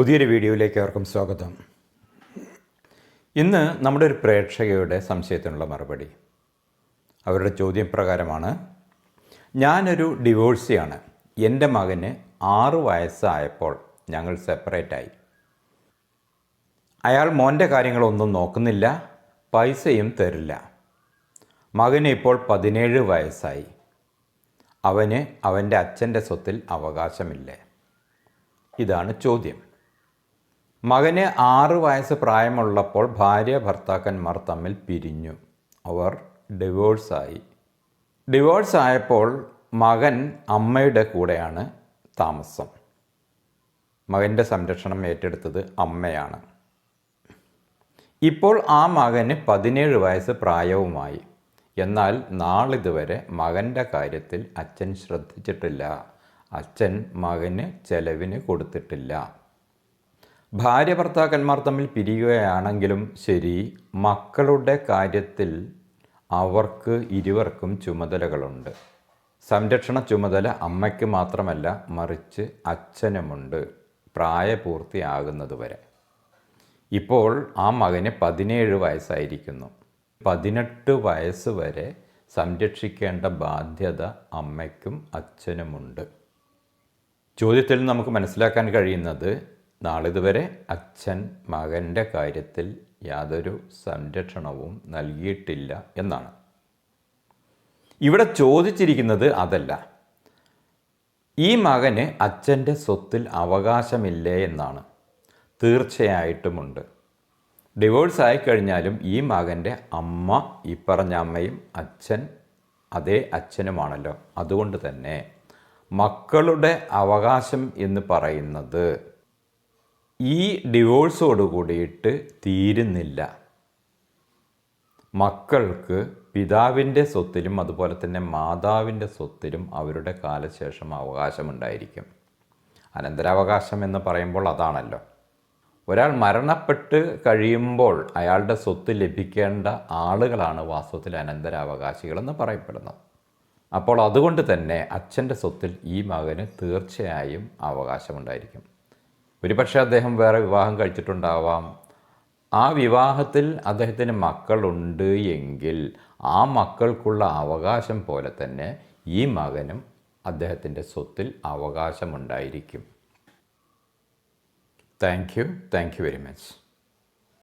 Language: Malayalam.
പുതിയൊരു വീഡിയോയിലേക്ക് അവർക്കും സ്വാഗതം. ഇന്ന് നമ്മുടെ ഒരു പ്രേക്ഷകയുടെ സംശയത്തിനുള്ള മറുപടി. അവരുടെ ചോദ്യം പ്രകാരമാണ് ഞാനൊരു ഡിവോഴ്സിയാണ്. എന്റെ മകന് ആറ് വയസ്സായപ്പോൾ ഞങ്ങൾ സെപ്പറേറ്റായി. അയാൾ മോന്റെ കാര്യങ്ങളൊന്നും നോക്കുന്നില്ല പൈസയും തരില്ല. മകന് ഇപ്പോൾ പതിനേഴ് വയസ്സായി. അവന് അവന്റെ അച്ഛന്റെ സ്വത്തിൽ അവകാശമില്ലേ? ഇതാണ് ചോദ്യം. മകന് ആറ് വയസ്സ് പ്രായമുള്ളപ്പോൾ ഭാര്യ ഭർത്താക്കന്മാർ തമ്മിൽ പിരിഞ്ഞു. അവർ ഡിവോഴ്സായി. ഡിവോഴ്സ് ആയപ്പോൾ മകൻ അമ്മയുടെ കൂടെയാണ് താമസം. മകന്റെ സംരക്ഷണം ഏറ്റെടുത്തത് അമ്മയാണ്. ഇപ്പോൾ ആ മകന് പതിനേഴ് വയസ്സ് പ്രായവുമായി. എന്നാൽ നാളിതുവരെ മകന്റെ കാര്യത്തിൽ അച്ഛൻ ശ്രദ്ധിച്ചിട്ടില്ല. അച്ഛൻ മകന് ചെലവിന് കൊടുത്തിട്ടില്ല. ഭാര്യ ഭർത്താക്കന്മാർ തമ്മിൽ പിരിയുകയാണെങ്കിലും ശരി മക്കളുടെ കാര്യത്തിൽ അവർക്ക് ഇരുവർക്കും ചുമതലകളുണ്ട്. സംരക്ഷണ ചുമതല അമ്മയ്ക്ക് മാത്രമല്ല മറിച്ച് അച്ഛനുമുണ്ട്. പ്രായപൂർത്തിയാകുന്നതുവരെ. ഇപ്പോൾ ആ മകന് പതിനേഴ് വയസ്സായിരിക്കുന്നു. പതിനെട്ട് വയസ്സ് വരെ സംരക്ഷിക്കേണ്ട ബാധ്യത അമ്മയ്ക്കും അച്ഛനുമുണ്ട്. ചോദ്യത്തിൽ നമുക്ക് മനസ്സിലാക്കാൻ കഴിയുന്നത് നാളിതുവരെ അച്ഛൻ മകന്റെ കാര്യത്തിൽ യാതൊരു സംരക്ഷണവും നൽകിയിട്ടില്ല എന്നാണ്. ഇവിടെ ചോദിച്ചിരിക്കുന്നത് അതല്ല. ഈ മകന് അച്ഛന്റെ സ്വത്തിൽ അവകാശമില്ലേ എന്നാണ്. തീർച്ചയായിട്ടുമുണ്ട്. ഡിവോഴ്സ് ആയിക്കഴിഞ്ഞാലും ഈ മകന്റെ അമ്മ ഈ പറഞ്ഞ അമ്മയും അച്ഛൻ അതേ അച്ഛനുമാണല്ലോ. അതുകൊണ്ട് തന്നെ മക്കളുടെ അവകാശം എന്ന് പറയുന്നത് ഈ ഡിവോഴ്സോട് കൂടിയിട്ട് തീരുന്നില്ല. മക്കൾക്ക് പിതാവിന്റെ സ്വത്തിലും അതുപോലെ തന്നെ മാതാവിന്റെ സ്വത്തിലും അവരുടെ കാലശേഷം അവകാശമുണ്ടായിരിക്കും. അനന്തരാവകാശം എന്ന് പറയുമ്പോൾ അതാണല്ലോ. ഒരാൾ മരണപ്പെട്ട് കഴിയുമ്പോൾ അയാളുടെ സ്വത്ത് ലഭിക്കേണ്ട ആളുകളാണ് വാസ്തവത്തിൽ അനന്തരാവകാശികളെന്ന് പറയപ്പെടുന്നത്. അപ്പോൾ അതുകൊണ്ട് തന്നെ അച്ഛന്റെ സ്വത്തിൽ ഈ മകന് തീർച്ചയായും അവകാശമുണ്ടായിരിക്കും. ഒരുപക്ഷെ അദ്ദേഹം വേറെ വിവാഹം കഴിച്ചിട്ടുണ്ടാവാം. ആ വിവാഹത്തിൽ അദ്ദേഹത്തിന് മക്കളുണ്ട് എങ്കിൽ ആ മക്കൾക്കുള്ള അവകാശം പോലെ തന്നെ ഈ മകനും അദ്ദേഹത്തിന്റെ സ്വത്തിൽ അവകാശമുണ്ടായിരിക്കും. Thank you. Thank you very much.